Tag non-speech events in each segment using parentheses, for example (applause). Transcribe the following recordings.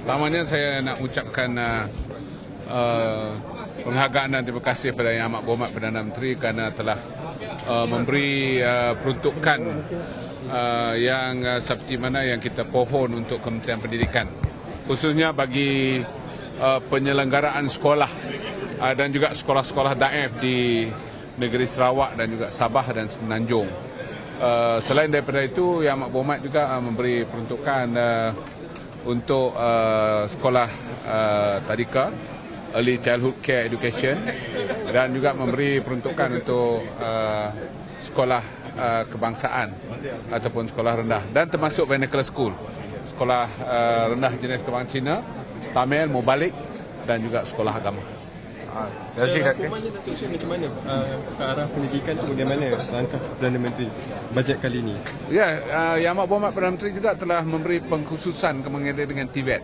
Pertamanya saya nak ucapkan uh, uh, penghargaan dan terima kasih kepada Yang Amat Berhormat Perdana Menteri kerana telah uh, memberi uh, peruntukan uh, yang uh, seperti mana yang kita pohon untuk Kementerian Pendidikan. Khususnya bagi uh, penyelenggaraan sekolah uh, dan juga sekolah-sekolah daif di negeri Sarawak dan juga Sabah dan Semenanjung. Uh, selain daripada itu, Yang Amat Berhormat juga uh, memberi peruntukan uh, untuk uh, sekolah uh, tadika, Early Childhood Care Education dan juga memberi peruntukan untuk uh, sekolah uh, kebangsaan ataupun sekolah rendah dan termasuk vernacular school, sekolah uh, rendah jenis kebangsaan Cina, Tamil, Mubalik dan juga sekolah agama. Ah, terima kasih Datuk Seri macam mana uh, ke arah pendidikan tu bagaimana langkah Perdana Menteri bajet kali ini? Ya, uh, Yang Amat Berhormat Perdana Menteri juga telah memberi pengkhususan mengenai dengan TVET,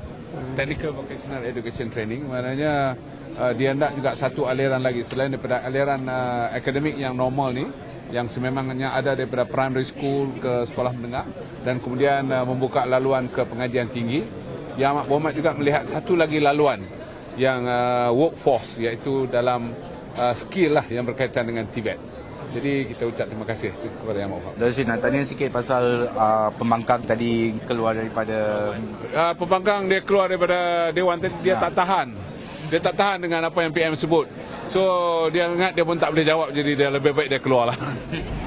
Technical Vocational Education Training. Maknanya uh, dia hendak juga satu aliran lagi selain daripada aliran uh, akademik yang normal ni yang sememangnya ada daripada primary school ke sekolah menengah dan kemudian uh, membuka laluan ke pengajian tinggi. Yang Amat Berhormat juga melihat satu lagi laluan yang uh, workforce iaitu dalam uh, skill lah yang berkaitan dengan TVET. Jadi kita ucap terima kasih kepada Yang Berhormat. Datuk Seri nak tanya sikit pasal uh, pembangkang tadi keluar daripada uh, pembangkang dia keluar daripada dewan tadi dia tak tahan. Dia tak tahan dengan apa yang PM sebut. So dia ingat dia pun tak boleh jawab jadi dia lebih baik dia keluar lah. (laughs)